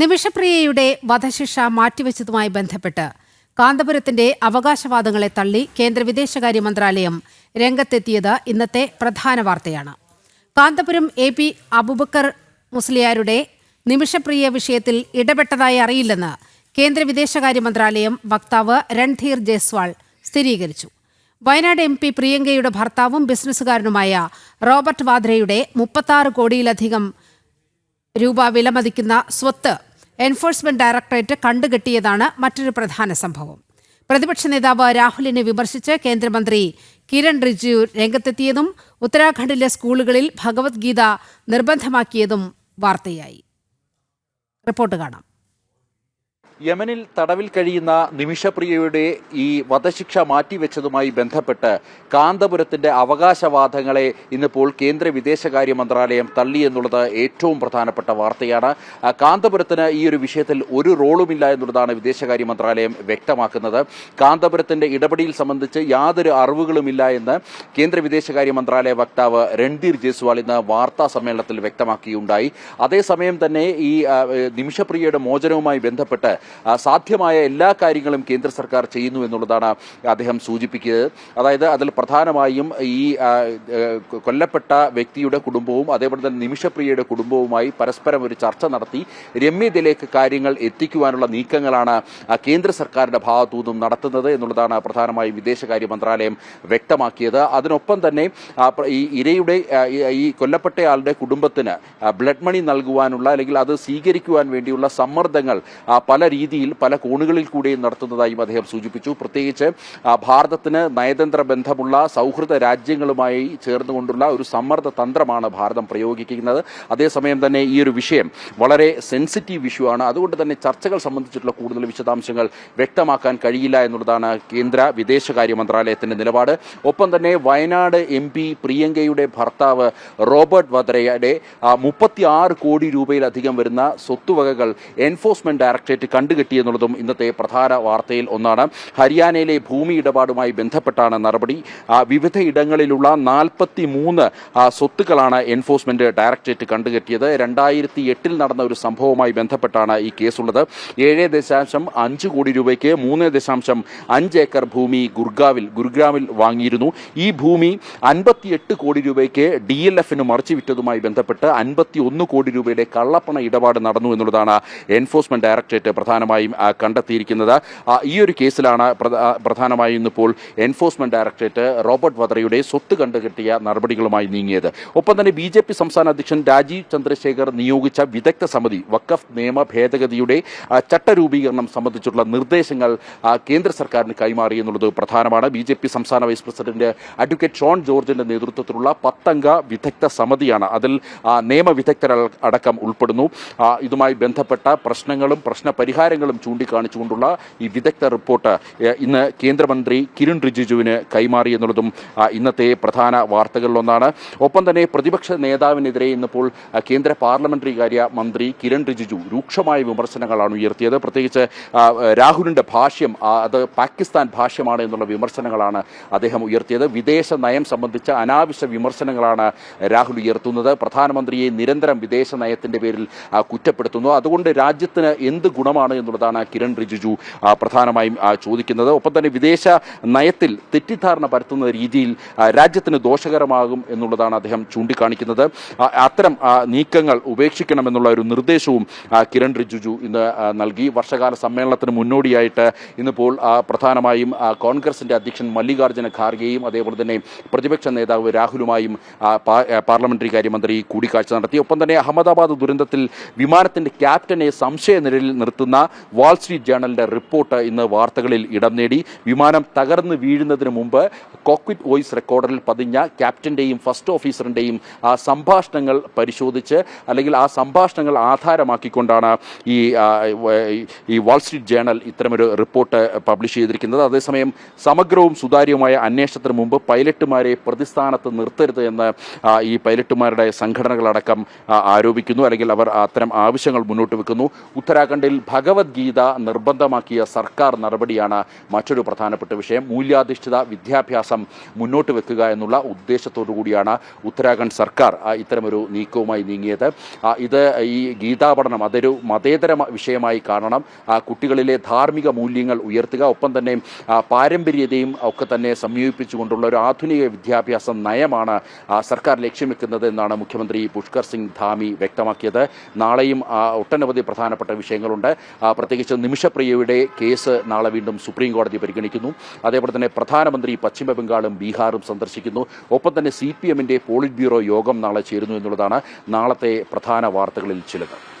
നിമിഷപ്രിയയുടെ വധശിക്ഷ മാറ്റിവെച്ചതുമായി ബന്ധപ്പെട്ട് കാന്തപുരത്തിന്റെ അവകാശവാദങ്ങളെ തള്ളി കേന്ദ്ര വിദേശകാര്യ മന്ത്രാലയം രംഗത്തെത്തിയത് ഇന്നത്തെ പ്രധാന വാർത്തയാണ്. കാന്തപുരം എ പി അബുബക്കർ മുസ്ലിയാരുടെ നിമിഷപ്രിയ വിഷയത്തിൽ ഇടപെട്ടതായി അറിയില്ലെന്ന് കേന്ദ്ര വിദേശകാര്യ മന്ത്രാലയം വക്താവ് രൺധീർ ജയ്സ്വാൾ സ്ഥിരീകരിച്ചു. വയനാട് എം പി പ്രിയങ്കയുടെ ഭർത്താവും ബിസിനസ്സുകാരനുമായ റോബർട്ട് വാദ്രയുടെ മുപ്പത്താറ് കോടിയിലധികം രൂപ വിലമതിക്കുന്ന സ്വത്ത് എൻഫോഴ്സ്മെന്റ് ഡയറക്ടറേറ്റ് കണ്ടുകെട്ടിയതാണ് മറ്റൊരു പ്രധാന സംഭവം. പ്രതിപക്ഷ നേതാവ് രാഹുലിനെ വിമർശിച്ച് കേന്ദ്രമന്ത്രി കിരൺ റിജിജു രംഗത്തെത്തിയതും ഉത്തരാഖണ്ഡിലെ സ്കൂളുകളിൽ ഭഗവത്ഗീത നിർബന്ധമാക്കിയതും വാർത്തയായി. റിപ്പോർട്ട് കാണാം. യമനിൽ തടവിൽ കഴിയുന്ന നിമിഷപ്രിയയുടെ ഈ വധശിക്ഷ മാറ്റിവെച്ചതുമായി ബന്ധപ്പെട്ട് കാന്തപുരത്തിന്റെ അവകാശവാദങ്ങളെ ഇന്നിപ്പോൾ കേന്ദ്ര വിദേശകാര്യ മന്ത്രാലയം തള്ളി എന്നുള്ളത് ഏറ്റവും പ്രധാനപ്പെട്ട വാർത്തയാണ്. കാന്തപുരത്തിന് ഈ ഒരു വിഷയത്തിൽ ഒരു റോളുമില്ല എന്നുള്ളതാണ് വിദേശകാര്യ മന്ത്രാലയം വ്യക്തമാക്കുന്നത്. കാന്തപുരത്തിന്റെ ഇടപെടൽ സംബന്ധിച്ച് യാതൊരു അറിവുകളുമില്ല എന്ന് കേന്ദ്ര വിദേശകാര്യ മന്ത്രാലയ വക്താവ് രൺധീർ ജയ്സ്വാൾ ഇന്ന് വാർത്താ സമ്മേളനത്തിൽ വ്യക്തമാക്കിയുണ്ടായി. അതേസമയം തന്നെ ഈ നിമിഷപ്രിയയുടെ മോചനവുമായി ബന്ധപ്പെട്ട് സാധ്യമായ എല്ലാ കാര്യങ്ങളും കേന്ദ്ര സർക്കാർ ചെയ്യുന്നു എന്നുള്ളതാണ് അദ്ദേഹം സൂചിപ്പിക്കുന്നത്. അതായത് അതിൽ പ്രധാനമായും ഈ കൊല്ലപ്പെട്ട വ്യക്തിയുടെ കുടുംബവും അതേപോലെ തന്നെ നിമിഷപ്രിയയുടെ കുടുംബവുമായി പരസ്പരം ഒരു ചർച്ച നടത്തി രമ്യതയിലേക്ക് കാര്യങ്ങൾ എത്തിക്കുവാനുള്ള നീക്കങ്ങളാണ് കേന്ദ്ര സർക്കാരിന്റെ ഭാഗത്തുനിന്നും നടത്തുന്നത് എന്നുള്ളതാണ് പ്രധാനമായും വിദേശകാര്യ മന്ത്രാലയം വ്യക്തമാക്കിയത്. അതിനൊപ്പം തന്നെ ഈ ഇരയുടെ ഈ കൊല്ലപ്പെട്ടയാളുടെ കുടുംബത്തിന് ബ്ലഡ് മണി നൽകുവാനുള്ള അല്ലെങ്കിൽ അത് സ്വീകരിക്കുവാൻ വേണ്ടിയുള്ള സമ്മർദ്ദങ്ങൾ പല രീതിയിൽ പല കോണുകളിൽ കൂടെയും നടത്തുന്നതായും അദ്ദേഹം സൂചിപ്പിച്ചു. പ്രത്യേകിച്ച് ഭാരതത്തിന് നയതന്ത്ര ബന്ധമുള്ള സൗഹൃദ രാജ്യങ്ങളുമായി ചേർന്നുകൊണ്ടുള്ള ഒരു സമ്മർദ്ദ തന്ത്രമാണ് ഭാരതം പ്രയോഗിക്കുന്നത്. അതേസമയം തന്നെ ഈ ഒരു വിഷയം വളരെ സെൻസിറ്റീവ് ഇഷ്യൂ ആണ്. അതുകൊണ്ട് തന്നെ ചർച്ചകൾ സംബന്ധിച്ചിട്ടുള്ള കൂടുതൽ വിശദാംശങ്ങൾ വ്യക്തമാക്കാൻ കഴിയില്ല എന്നുള്ളതാണ് കേന്ദ്ര വിദേശകാര്യ മന്ത്രാലയത്തിന്റെ നിലപാട്. ഒപ്പം തന്നെ വയനാട് എം പി പ്രിയങ്കയുടെ ഭർത്താവ് റോബർട്ട് വദ്രയുടെ മുപ്പത്തി ആറ് കോടി രൂപയിലധികം വരുന്ന സ്വത്തുവകകൾ എൻഫോഴ്സ്മെന്റ് ഡയറക്ടറേറ്റ് കണ്ടുകെട്ടിയെന്നുള്ളതും ഇന്നത്തെ പ്രധാന വാർത്തയിൽ ഒന്നാണ്. ഹരിയാനയിലെ ഭൂമി ഇടപാടുമായി ബന്ധപ്പെട്ടാണ് നടപടി. വിവിധ ഇടങ്ങളിലുള്ള നാൽപ്പത്തി മൂന്ന് സ്വത്തുക്കളാണ് എൻഫോഴ്സ്മെന്റ് ഡയറക്ടറേറ്റ് കണ്ടുകെട്ടിയത് രണ്ടായിരത്തി എട്ടിൽ നടന്ന ഒരു സംഭവവുമായി ബന്ധപ്പെട്ടാണ് ഈ കേസുള്ളത്. ഏഴ് ദശാംശം അഞ്ച് കോടി രൂപയ്ക്ക് മൂന്ന് ദശാംശം അഞ്ച് ഏക്കർ ഭൂമി ഗുർഗാവിൽ ഗുരുഗ്രാമിൽ വാങ്ങിയിരുന്നു. ഈ ഭൂമി അൻപത്തിയെട്ട് കോടി രൂപയ്ക്ക് ഡി എൽ എഫിന് മറിച്ചു വിറ്റതുമായി ബന്ധപ്പെട്ട് അൻപത്തി ഒന്ന് കോടി രൂപയുടെ കള്ളപ്പണ ഇടപാട് നടന്നു എന്നുള്ളതാണ് എൻഫോഴ്സ്മെന്റ് ഡയറക്ടറേറ്റ് പ്രധാനമായും കണ്ടെത്തിയിരിക്കുന്നത്. ഈ ഒരു കേസിലാണ് പ്രധാനമായും ഇന്നിപ്പോൾ എൻഫോഴ്സ്മെന്റ് ഡയറക്ടറേറ്റ് റോബർട്ട് വദ്രയുടെ സ്വത്ത് കണ്ടുകെട്ടിയ നടപടികളുമായി നീങ്ങിയത്. ഒപ്പം തന്നെ ബി ജെ പി സംസ്ഥാന അധ്യക്ഷൻ രാജീവ് ചന്ദ്രശേഖർ നിയോഗിച്ച വിദഗ്ധ സമിതി വക്കഫ് നിയമ ഭേദഗതിയുടെ ചട്ടരൂപീകരണം സംബന്ധിച്ചുള്ള നിർദ്ദേശങ്ങൾ കേന്ദ്ര സർക്കാരിന് കൈമാറി എന്നുള്ളത് പ്രധാനമാണ്. ബി ജെ പി സംസ്ഥാന വൈസ് പ്രസിഡന്റ് അഡ്വക്കേറ്റ് ഷോൺ ജോർജിന്റെ നേതൃത്വത്തിലുള്ള പത്തംഗ വിദഗ്ധ സമിതിയാണ്. അതിൽ നിയമവിദഗ്ധരടക്കം ഉൾപ്പെടുന്നു. ഇതുമായി ബന്ധപ്പെട്ട പ്രശ്നങ്ങളും പ്രശ്ന പരിഹാരങ്ങളും ചൂണ്ടിക്കാണിച്ചുകൊണ്ടുള്ള ഈ വിദഗ്ധ റിപ്പോർട്ട് ഇന്ന് കേന്ദ്രമന്ത്രി കിരൺ റിജിജുവിന് കൈമാറി എന്നുള്ളതും ഇന്നത്തെ പ്രധാന വാർത്തകളിലൊന്നാണ്. ഒപ്പം തന്നെ പ്രതിപക്ഷ നേതാവിനെതിരെ ഇന്നിപ്പോൾ കേന്ദ്ര പാർലമെന്ററി കാര്യ മന്ത്രി കിരൺ റിജിജു രൂക്ഷമായ വിമർശനങ്ങളാണ് ഉയർത്തിയത്. പ്രത്യേകിച്ച് രാഹുലിന്റെ ഭാഷ്യം അത് പാകിസ്ഥാൻ ഭാഷ്യമാണ് എന്നുള്ള വിമർശനങ്ങളാണ് അദ്ദേഹം ഉയർത്തിയത്. വിദേശ നയം സംബന്ധിച്ച അനാവശ്യ വിമർശനങ്ങളാണ് രാഹുൽ ഉയർത്തുന്നത്. പ്രധാനമന്ത്രിയെ നിരന്തരം വിദേശ നയത്തിന്റെ പേരിൽ കുറ്റപ്പെടുത്തുന്നു. അതുകൊണ്ട് രാജ്യത്തിന് എന്ത് ഗുണമാണ് എന്നുള്ളതാണ് കിരൺ റിജിജു പ്രധാനമായും ചോദിക്കുന്നത്. ഒപ്പം തന്നെ വിദേശ നയത്തിൽ തെറ്റിദ്ധാരണ പരത്തുന്ന രീതിയിൽ രാജ്യത്തിന് ദോഷകരമാകും എന്നുള്ളതാണ് അദ്ദേഹം ചൂണ്ടിക്കാണിക്കുന്നത്. അത്തരം നീക്കങ്ങൾ ഉപേക്ഷിക്കണമെന്നുള്ള ഒരു നിർദ്ദേശവും കിരൺ റിജിജു ഇന്ന് നൽകി. വർഷകാല സമ്മേളനത്തിന് മുന്നോടിയായിട്ട് ഇന്നിപ്പോൾ പ്രധാനമായും കോൺഗ്രസിന്റെ അധ്യക്ഷൻ മല്ലികാർജുന ഖാർഗെയും അതേപോലെ തന്നെ പ്രതിപക്ഷ നേതാവ് രാഹുലുമായും പാർലമെന്ററി കാര്യമന്ത്രി കൂടിക്കാഴ്ച നടത്തി. ഒപ്പം തന്നെ അഹമ്മദാബാദ് ദുരന്തത്തിൽ വിമാനത്തിന്റെ ക്യാപ്റ്റനെ സംശയ നിരയിൽ നിർത്തുന്ന വാൾസ്ട്രീറ്റ് ജേണലിന്റെ റിപ്പോർട്ട് ഇന്ന് വാർത്തകളിൽ ഇടം നേടി. വിമാനം തകർന്ന് വീഴുന്നതിന് മുമ്പ് കോക്വിറ്റ് വോയിസ് റെക്കോർഡറിൽ പതിഞ്ഞ ക്യാപ്റ്റന്റെയും ഫസ്റ്റ് ഓഫീസറിന്റെയും ആ സംഭാഷണങ്ങൾ പരിശോധിച്ച് അല്ലെങ്കിൽ ആ സംഭാഷണങ്ങൾ ആധാരമാക്കിക്കൊണ്ടാണ് ഈ ഈ വാൾസ്ട്രീറ്റ് ജേണൽ ഇത്തരമൊരു റിപ്പോർട്ട് പബ്ലിഷ് ചെയ്തിരിക്കുന്നത്. അതേസമയം സമഗ്രവും സുതാര്യവുമായ അന്വേഷണത്തിന് മുമ്പ് പൈലറ്റുമാരെ പ്രതിസ്ഥാനത്ത് നിർത്തരുത് എന്ന് ഈ പൈലറ്റുമാരുടെ സംഘടനകളടക്കം ആരോപിക്കുന്നു. അല്ലെങ്കിൽ അവർ അത്തരം ആവശ്യങ്ങൾ മുന്നോട്ട് വെക്കുന്നു. ഉത്തരാഖണ്ഡിൽ ഭഗവത് ഭഗവത്ഗീത നിർബന്ധമാക്കിയ സർക്കാർ നടപടിയാണ് മറ്റൊരു പ്രധാനപ്പെട്ട വിഷയം. മൂല്യാധിഷ്ഠിത വിദ്യാഭ്യാസം മുന്നോട്ട് വെക്കുക എന്നുള്ള ഉദ്ദേശത്തോടു കൂടിയാണ് ഉത്തരാഖണ്ഡ് സർക്കാർ ഇത്തരമൊരു നീക്കവുമായി നീങ്ങിയത്. ഇത് ഈ ഗീതാപഠനം അതൊരു മതേതര വിഷയമായി കാണണം. കുട്ടികളിലെ ധാർമ്മിക മൂല്യങ്ങൾ ഉയർത്തുക ഒപ്പം തന്നെ പാരമ്പര്യതയും ഒക്കെ തന്നെ സംയോജിപ്പിച്ചുകൊണ്ടുള്ള ഒരു ആധുനിക വിദ്യാഭ്യാസ നയമാണ് സർക്കാർ ലക്ഷ്യം വെക്കുന്നത് എന്നാണ് മുഖ്യമന്ത്രി പുഷ്കർ സിംഗ് ധാമി വ്യക്തമാക്കിയത്. നാളെയും ഒട്ടനവധി പ്രധാനപ്പെട്ട വിഷയങ്ങളുണ്ട്. പ്രത്യേകിച്ച് നിമിഷപ്രിയയുടെ കേസ് നാളെ വീണ്ടും സുപ്രീം കോടതി പരിഗണിക്കുന്നു. അതേപോലെ തന്നെ പ്രധാനമന്ത്രി പശ്ചിമ ബംഗാളും ബീഹാറും സന്ദർശിക്കുന്നു. ഒപ്പം തന്നെ സി പി എമ്മിന്റെ പോളിറ്റ് ബ്യൂറോ യോഗം നാളെ ചേരുന്നു എന്നുള്ളതാണ് നാളത്തെ പ്രധാന വാർത്തകളിൽ ചിലത്.